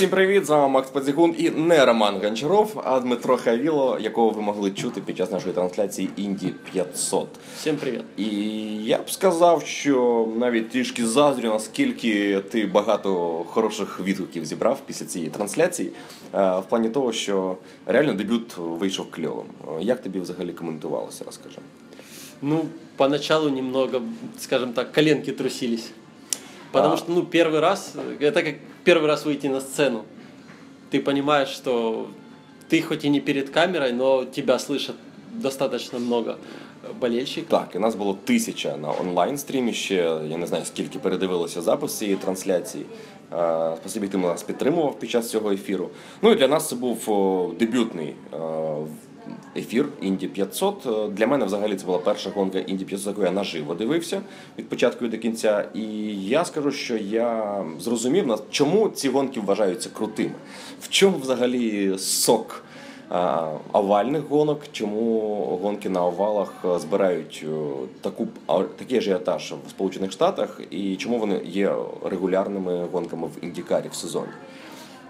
Всім привіт! З вами Макс Падзігун і не Роман Гончаров, а Дмитро Хавіло, якого ви могли чути під час нашої трансляції Інді 500. Всім привіт. І я б сказав, що навіть трішки заздрю, наскільки ти багато хороших відгуків зібрав після цієї трансляції, е, в плані того, що реально дебют вийшов кльовим. Як тобі взагалі коментувалося, розкажи? Ну, поначалу немного, скажем так, коленки трусились. Потому А. что, ну, первый раз, это как первый раз выйти на сцену. Ты понимаешь, что ты хоть и не перед камерой, но тебя слышат достаточно много болельщиков. Так, і нас було тисяча на онлайн стрімі. Ще я не знаю скільки передивилося запис цієї трансляції. Е, Спасибі, ти нас підтримував під час цього ефіру. Ну і для нас це був о, дебютний е, ефір Інді 500. Е, Для мене взагалі це була перша гонка Інді 500, яку я наживо дивився від початку до кінця. І я скажу, що я зрозумів, чому ці гонки вважаються крутими. В чому взагалі сок овальних гонок, чому гонки на овалах е, збирають е, таку такий ажіотаж в Сполучених Штатах, і чому вони є регулярними гонками в індікарі в сезоні.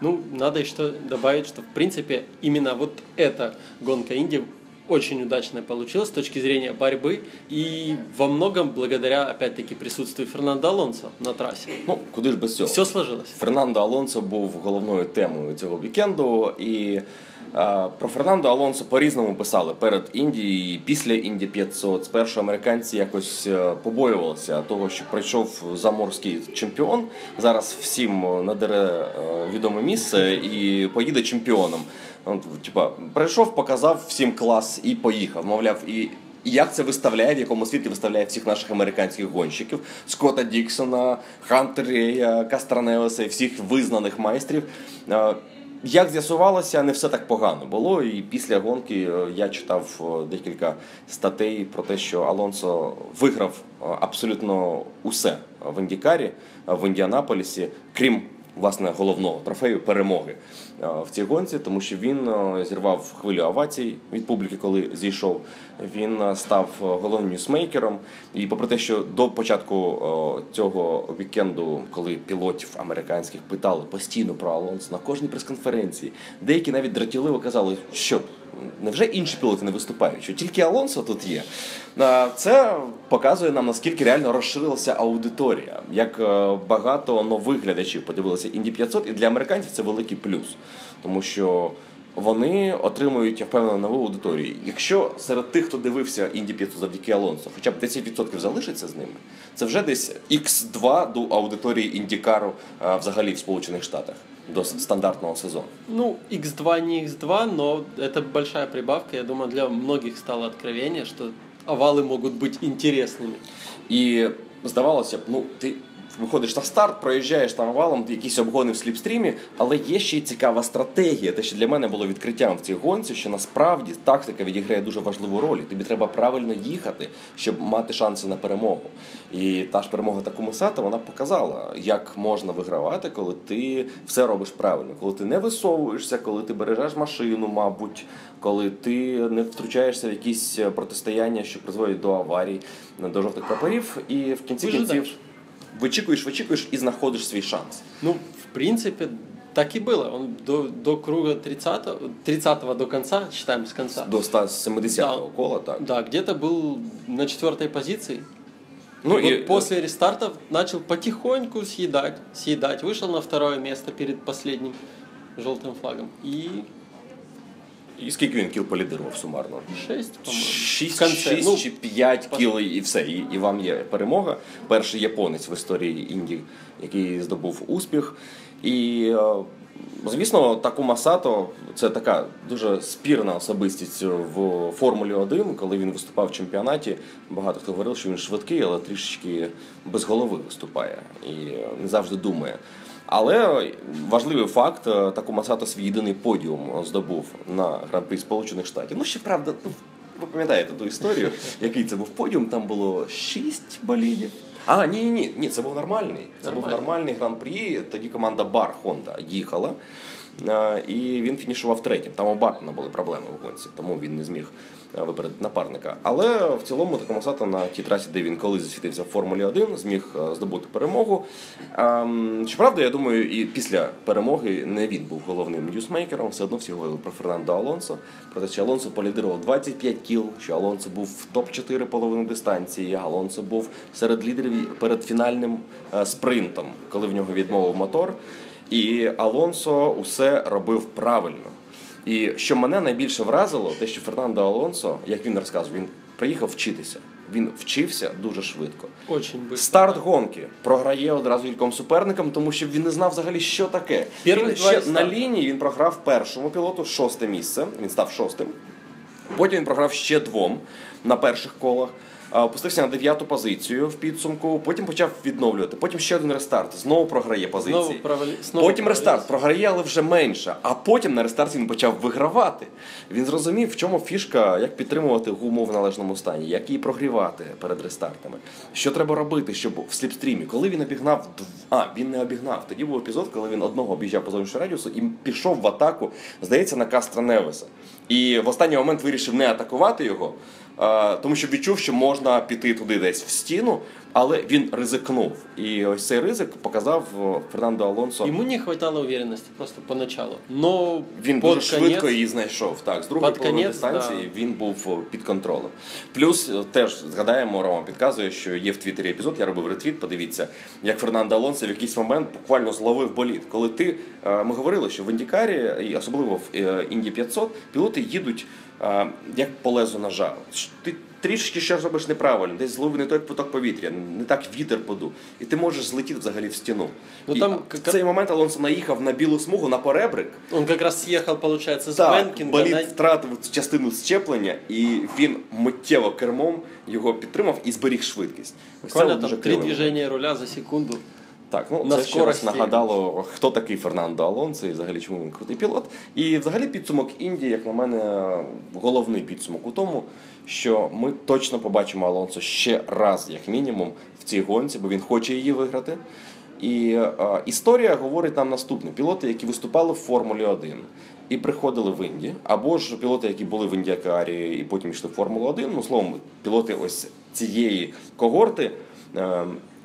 Ну, надо еще добавить, что, в принципе, именно вот эта гонка Инди очень удачная получилась с точки зрения борьбы и во многом благодаря, опять-таки, присутствию Фернандо Алонсо на трассе. Ну куди ж без цього? Все сложилось. Фернандо Алонсо був головною темою цього вікенду. І про Фернандо Алонсо по-різному писали перед Індією після Інді 500. Спершу американці якось е, побоювалися того, що пройшов заморський чемпіон. Зараз всім надере е, відоме місце і поїде чемпіоном. Типа, прийшов, показав всім клас і поїхав. Мовляв, і як це виставляє, в якому світі виставляє всіх наших американських гонщиків Скотта Діксона, Хантерея, Кастранеоса і всіх визнаних майстрів. Як з'ясувалося, не все так погано було. І після гонки е, я читав е, декілька статей про те, що Алонсо виграв е, абсолютно усе в Індікарі, в Індіанаполісі, крім власне головного трофею перемоги е, в цій гонці, тому що він е, зірвав хвилю овацій від публіки, коли зійшов. Він е, став головним ньюсмейкером. І попри те, що до початку цього вікенду, коли пілотів американських питали постійно про Алонсо на кожній прес-конференції, деякі навіть дратіливо казали, що невже інші пілоти не виступають, що тільки Алонсо тут є. Це показує нам наскільки реально розширилася аудиторія, як е, багато нових глядачів подивилися Інді 500, і для американців це великий плюс, тому що. Вони отримують, я впевнений, нову аудиторію. Якщо серед тих, хто дивився Інді 500 завдяки Алонсо, хоча б 10% залишиться з ними, це вже десь X2 до аудиторії індікару е, взагалі в Сполучених Штатах до стандартного сезону. Ну, X2 не X2, но это большая прибавка. Я думаю, для многих стало откровение, что овалы могут быть интересными. І здавалося б, ну ти виходиш на старт, проїжджаєш там валом, якісь обгони в сліпстрімі, але є ще й цікава стратегія. Те, що для мене було відкриттям в цій гонці, що насправді тактика відіграє дуже важливу роль. Тобі треба правильно їхати, щоб мати шанси на перемогу. І та ж перемога Такуми Сато, вона показала, як можна вигравати, коли ти все робиш правильно, коли ти не висовуєшся, коли ти бережеш машину, мабуть, коли ти не втручаєшся в якісь протистояння, що призводять до аварій, до жовтих прапорів, і в кінці кінців вичікуєш, вичікуєш і знаходиш свій шанс. Ну, в принципе, так и было. Он до, до круга 30 30 до конца, считаем с конца. До 170-го Да. кола, так. Да, где-то был на четвертой позиции. Ну вот і после рестартов начал потихоньку съедать, съедать. Вышел на второе место перед последним желтым флагом. И І скільки він кіл полідирував сумарно? 6, по-моему. 6, конце. 6 Ну, чи 5 пос- кіл і все. І, і вам є перемога. Перший японець в історії Інді, який здобув успіх. І е, звісно, Такума Сато це така дуже спірна особистість в Формулі 1, коли він виступав в чемпіонаті. Багато хто говорив, що він швидкий, але трішечки без голови виступає і не завжди думає. Але важливий факт, Таку Масато свій єдиний подіум здобув на гран-при Сполучених Штатів. Ну, ще правда, ну, ви пам'ятаєте ту історію, який це був подіум, там було шість болідів. А, ні, ні, ні, це був нормальний. Це був Нормальний. гран-прі. Тоді команда Бар Honda їхала. е, І він фінішував третім. Там у Бартона були проблеми в гонці, тому він не зміг е, випередити напарника. Але в цілому Такому Сато на тій трасі, де він колись засвітився в Формулі 1, зміг е, здобути перемогу. Ем, Щоправда, я думаю, і після перемоги не він був головним ньюсмейкером, все одно всі говорили про Фернандо Алонсо. Про те, що Алонсо полідирував 25 кіл, що Алонсо був в топ-4 половини дистанції, Алонсо був серед лідерів перед фінальним е, спринтом, коли в нього відмовив мотор. І Алонсо усе робив правильно. І що мене найбільше вразило, те, що Фернандо Алонсо, як він розказував, він приїхав вчитися. Він вчився дуже швидко. Очень быстро. Старт гонки програє одразу кільком суперникам, тому що він не знав взагалі, що таке. Він ще на лінії він програв першому пілоту шосте місце. Він став шостим. Потім він програв ще двом на перших колах. А, Опустився на дев'яту позицію в підсумку, потім почав відновлювати. Потім ще один рестарт, знову програє позиції. Знову провали- знову потім рестарт, програє, але вже менше. А потім на рестарті він почав вигравати. Він зрозумів, в чому фішка, як підтримувати гуму в належному стані, як її прогрівати перед рестартами. Що треба робити, щоб в сліпстрімі, коли він обігнав а він не обігнав. Тоді був епізод, коли він одного об'їжджав по зовнішньому радіусу і пішов в атаку, здається, на Кастра Невеса. І в останній момент вирішив не атакувати його, тому що відчув, що можна піти туди десь в стіну, але він ризикнув. І ось цей ризик показав Фернандо Алонсо. Ему не хватало уверенности просто поначалу. Но Він дуже конец, швидко її знайшов. Так, з другої половини дистанції він був під контролем. Плюс е, теж згадаємо, Рома підказує, що є в Твіттері епізод, я робив ретвіт, подивіться, як Фернандо Алонсо в якийсь момент буквально зловив боліт. Коли ти е, ми говорили, що в Індікарі, і особливо в е, Інді 500, пілоти їдуть е, як по лезу ножа. Ти трішки щось робиш неправильно, десь зловив не той поток повітря, не так вітер подув, і ти можеш злетіти взагалі в стіну. Ну, там в как- цей момент Алонсо наїхав на білу смугу на поребрик. Он как раз съехал, получается, с Так, Бенкинга на- втратив частину щеплення, і він миттєво кермом його підтримав і зберіг швидкість. Буквально там три движения руля за секунду. Так, ну На це ще раз нагадало, хто такий Фернандо Алонсо і взагалі чому він крутий пілот. І взагалі підсумок Індії, як на мене, головний підсумок у тому, що ми точно побачимо Алонсо ще раз, як мінімум, в цій гонці, бо він хоче її виграти. І е, історія говорить нам наступне: пілоти, які виступали в Формулі 1 і приходили в Інді, або ж пілоти, які були в Індіакарі і потім йшли в Формулу 1, ну словом, пілоти ось цієї когорти,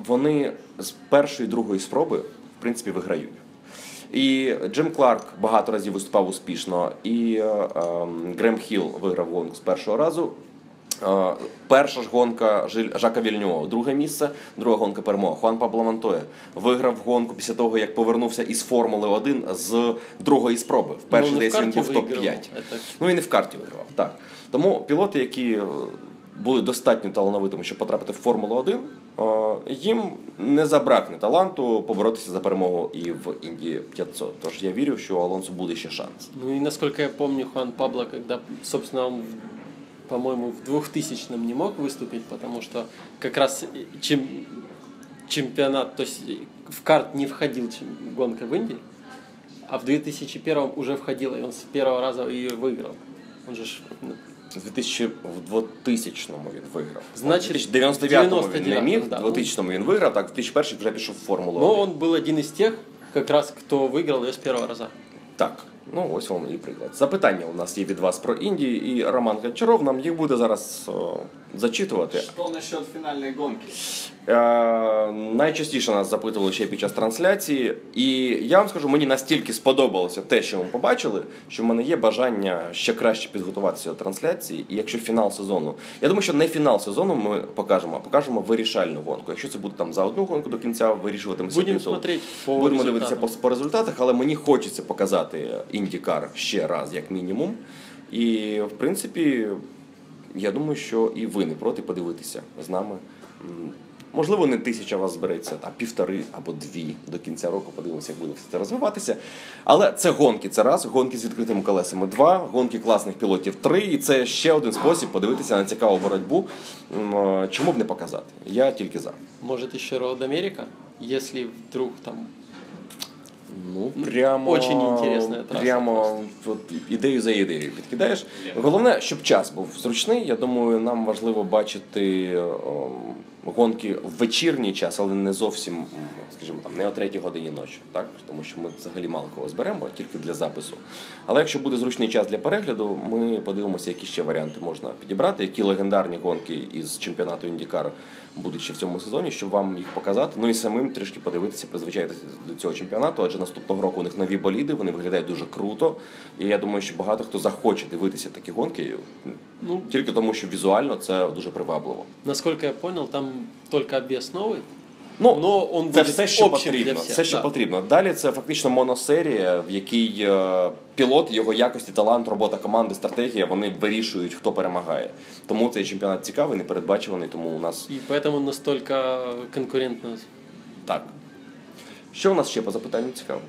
вони з першої другої спроби в принципі виграють. І Джим Кларк багато разів виступав успішно, і е, е, Грем Хіл виграв гонку з першого разу. Е, Перша ж гонка Жака Вільньова, друге місце, друга гонка перемога. Хуан Пабло Монтоя виграв гонку після того, як повернувся із Формули 1 з другої спроби. Ну, десь він був топ-5. Ну він і в карті вигравав. Так. Тому пілоти, які були достатньо талановитими, щоб потрапити в Формулу 1, е, їм не забракне таланту поборотися за перемогу і в Індії 500. Тож я вірю, що у Алонсо буде ще шанс. Ну и насколько я помню, Хуан Пабло, когда, собственно, он, по-моему, в 2000-м не мог выступить, потому что как раз и чем, чемпионат, то есть в карт не входил чем- гонка в Индии, а в 2001 уже входила, и он с первого раза ее выиграл. Он же ну, 2000, в 2000-му він виграв. Значить, в 99-му він не міг, да. в 2000-му він виграв, так в 2001 вже пішов в Формулу 1. он был один із тих, як раз, хто виграв ее с первого раза. Так, ну ось вам і приклад. Запитання у нас є від вас про Індію, і Роман Гончаров нам їх буде зараз о, зачитувати. Что насчет финальной гонки? Е, найчастіше нас запитували ще під час трансляції, і я вам скажу, мені настільки сподобалося те, що ми побачили, що в мене є бажання ще краще підготуватися до трансляції. І якщо фінал сезону, я думаю, що не фінал сезону ми покажемо, а покажемо вирішальну гонку. Якщо це буде там за одну гонку до кінця, вирішуватиметься Будем титул. смотреть по Будемо дивитися по, по результатах, але мені хочеться показати індікар ще раз, як мінімум. І в принципі, я думаю, що і ви не проти подивитися з нами. Можливо, не тисяча вас збереться, а півтори або дві до кінця року. Подивимося, як буде все це розвиватися. Але це гонки, це раз, гонки з відкритими колесами два, гонки класних пілотів три. І це ще один спосіб подивитися на цікаву боротьбу. Чому б не показати? Я тільки за. Может, еще Роуд Америка, если вдруг там Ну, прямо, Очень інтересна траса Прямо от, ідею за ідеєю підкидаєш. Головне, щоб час був зручний. Я думаю, нам важливо бачити ом, гонки в вечірній час, але не зовсім, скажімо там, не о третій годині ночі, так? Тому що ми взагалі мало кого зберемо, тільки для запису. Але якщо буде зручний час для перегляду, ми подивимося, які ще варіанти можна підібрати, які легендарні гонки із чемпіонату Індікар будуть ще в цьому сезоні, щоб вам їх показати. Ну і самим трішки подивитися, призвичаїтися до цього чемпіонату, адже наступного року у них нові боліди, вони виглядають дуже круто. І я думаю, що багато хто захоче дивитися такі гонки, ну тільки тому, що візуально це дуже привабливо. Насколько я понял, там только обвес новый. Ну, Но он це будет все, що общим потрібно. для всех, Все, що да. потрібно. Далі це фактично моносерія, в якій е, пілот, його якості, талант, робота команди, стратегія вони вирішують, хто перемагає. Тому цей чемпіонат цікавий, непередбачуваний, тому у нас И поэтому настолько конкурентно. так. Що у нас ще по запитанню цікаво?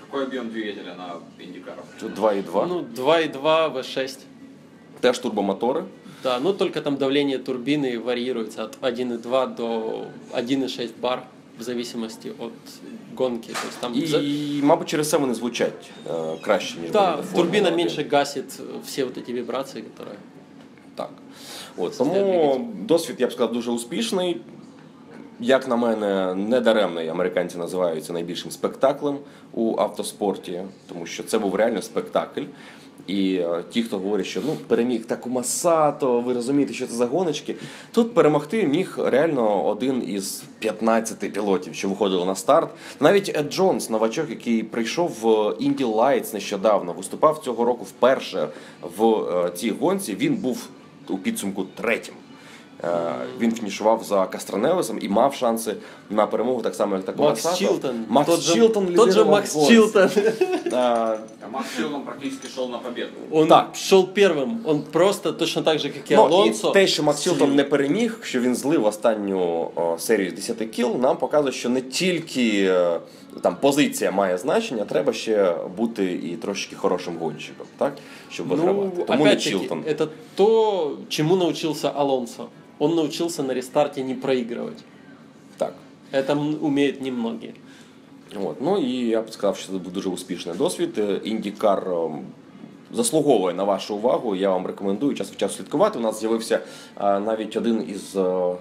Какой объем двигателя на индикарах? Тут 2,2. Ну, 2,2 V6. Теж турбомотори. Да, ну только там давление турбины варьируется от 1,2 до 1,6 бар в зависимости от гонки. То есть там І, за- мабуть, через це вони звучать е, краще, ніж Да, боліди Формули турбина 1. меньше гасит все вот эти вибрации, которые... Так. От, Создає тому двигатель. досвід, я б сказав, дуже успішний. Як на мене, недаремно американці називають це найбільшим спектаклем у автоспорті, тому що це був реально спектакль. І е, ті, хто говорять, що ну переміг Такума Сато, ви розумієте, що це за гоночки. Тут перемогти міг реально один із 15 пілотів, що виходили на старт. Навіть Ед Джонс, новачок, який прийшов в Інді Лайтс нещодавно, виступав цього року вперше в е, цій гонці. Він був у підсумку третім. Е, Він фінішував за Кастроневесом і мав шанси на перемогу так само, як Такума Макс. Чилтон. Макс тот же, Чилтон тот же Макс гонку. Чилтон. А Макс Чилтон практически шел на победу. Он Так. шел первым. Он просто точно так же, как и Ну, Алонсо. і те, що Макс. Чилтон не переміг, що він злив останню о, серію з 10 кіл, нам показує, що не тільки е, там позиція має значення, треба ще бути і трошки хорошим гонщиком, так? Щоб вигравати. Ну, Тому не Чилтон. это то, чему научился Алонсо. Он научился на рестарте не проигрывать. Так. Это умеют немногие. От. Ну і я б сказав, що це був дуже успішний досвід. Е, Індікар ем, заслуговує на вашу увагу. Я вам рекомендую час від часу слідкувати. У нас з'явився е, навіть один із е, е,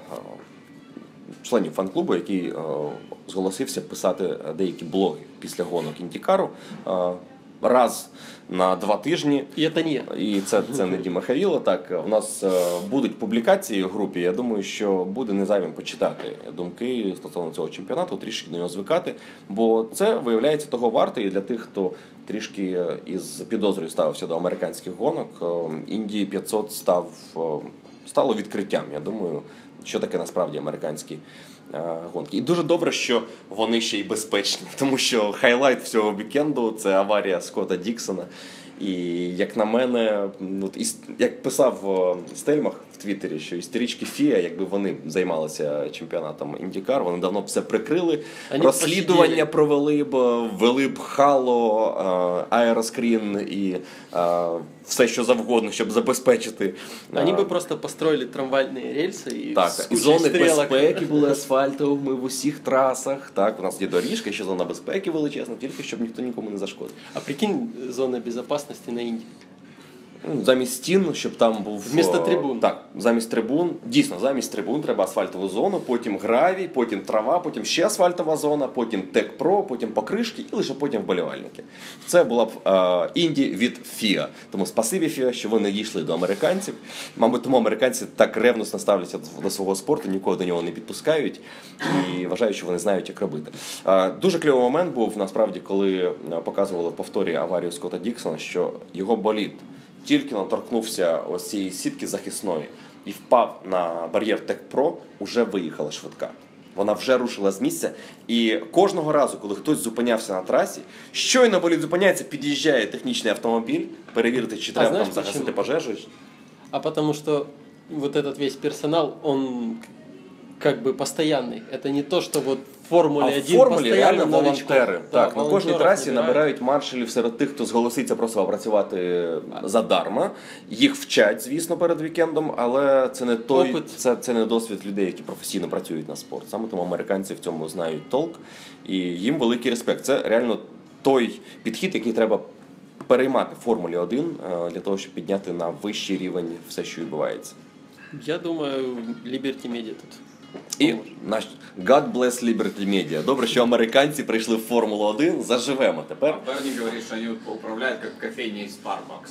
членів фан-клубу, який е, зголосився писати е, деякі блоги після гонок Індікару. Раз на два тижні. И это не. І це, це не Діма Хавіло. Так, у нас е, будуть публікації в групі. Я думаю, що буде незайвим почитати думки стосовно цього чемпіонату, трішки до нього звикати. Бо це виявляється того варто і для тих, хто трішки е, із підозрою ставився до американських гонок. е, Індії 500 став стало відкриттям. Я думаю, що таке насправді американські е, гонки. І дуже добре, що вони ще й безпечні, тому що хайлайт всього вікенду це аварія Скотта Діксона. І як на мене, ну, як писав е, Стельмах Твіттері, що історички Фія, якби вони займалися чемпіонатом Індікар, вони давно б все прикрили. Вони б Розслідування посиділи. провели б, ввели б хало, е, аероскрін і е, все, що завгодно, щоб забезпечити. е, Они бы просто построили трамвайные рельсы и так, с і кучей зони стрелок. безпеки були асфальтовими в усіх трасах. Так, у нас є доріжка, ще зона безпеки величезна, тільки щоб ніхто нікому не зашкодив. А прикинь, зона безопасности на Индии. Ну, Замість стін, щоб там був Вмісто трибун. Так, замість трибун. Дійсно, замість трибун треба асфальтову зону, потім гравій, потім трава, потім ще асфальтова зона, потім тек-про, потім покришки і лише потім вболівальники. Це була б е, інді від ФІА. Тому спасибі ФІА, що вони дійшли до американців. Мабуть, тому американці так ревносно ставляться до свого спорту, нікого до нього не підпускають і вважають, що вони знають, як робити. Е, дуже кльовий момент був насправді, коли е, показували повторі аварію Скотта Діксона, що його болід тільки наторкнувся ось цієї сітки захисної і впав на бар'єр Тек-Про, уже виїхала швидка. Вона вже рушила з місця. І кожного разу, коли хтось зупинявся на трасі, щойно болід зупиняється, під'їжджає технічний автомобіль, перевірити, чи треба там загасити пожежу. А потому что вот этот весь персонал, он как бы постоянный. Это не то, что вот в Формуле А 1 в формулі постоянно реально новичков. волонтери. Да, так, на кожній волонтеров трасі набирают. набирають маршалів серед тих, хто зголоситься просто працювати задарма. Їх вчать, звісно, перед вікендом, але це не той Опит. це, це не досвід людей, які професійно працюють на спорт. Саме тому американці в цьому знають толк, і їм великий респект. Це реально той підхід, який треба переймати в Формулі 1 е, для того, щоб підняти на вищий рівень все, що відбувається. Я думаю, Liberty Media тут. І наш God bless Liberty Media. Добре, що американці прийшли в Формулу 1. Заживемо тепер. А Берни говорит, что они управляют как кофейней Starbucks.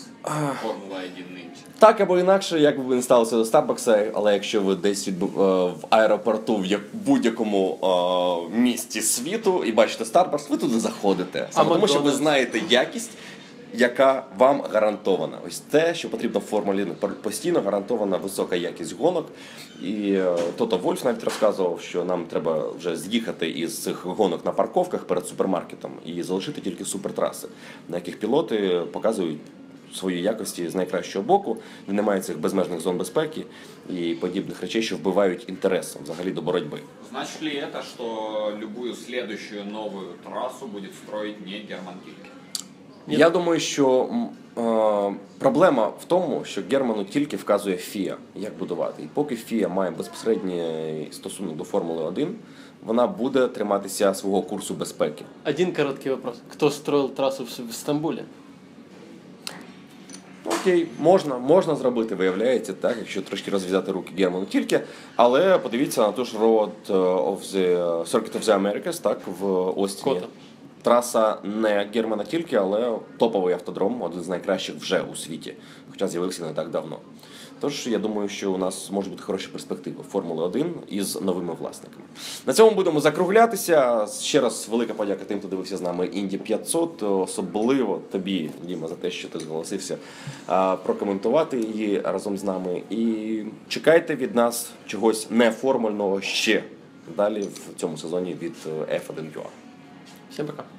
Формула 1 нынче. Так або інакше, як би не ставилися до Старбакса, але якщо ви десь відбу- е, в аеропорту в як- будь-якому е, місті світу і бачите Starbucks, ви туди заходите. Саме тому, що ви знаєте якість, яка вам гарантована. Ось те, що потрібно в Формулі постійно гарантована висока якість гонок. І е, Тото Вольф навіть розказував, що нам треба вже з'їхати із цих гонок на парковках перед супермаркетом і залишити тільки супертраси, на яких пілоти показують свої якості з найкращого боку, де немає цих безмежних зон безпеки і подібних речей, що вбивають інтерес взагалі до боротьби. Значит ли это, что любую следующую новую трассу будет строить не Герман Тильке? Я думаю, що е, проблема в тому, що Герману тільки вказує ФІА, як будувати. І поки ФІА має безпосередній стосунок до Формули 1, вона буде триматися свого курсу безпеки. Один короткий вопрос. Кто строил трассу в Стамбуле? Окей, можна, можна зробити, виявляється, так, якщо трошки розв'язати руки Герману тільки. Але подивіться на ту ж Road of the Circuit of the Americas, так, в Остіні. Кота. Траса не Германа тільки, але топовий автодром, один з найкращих вже у світі, хоча з'явився не так давно. Тож я думаю, що у нас можуть бути хороші перспективи Формули 1 із новими власниками. На цьому будемо закруглятися. Ще раз велика подяка тим, хто дивився з нами Інді 500. Особливо тобі, Діма, за те, що ти зголосився прокоментувати її разом з нами. І чекайте від нас чогось неформульного ще далі в цьому сезоні від е, F1 UA. Всем пока.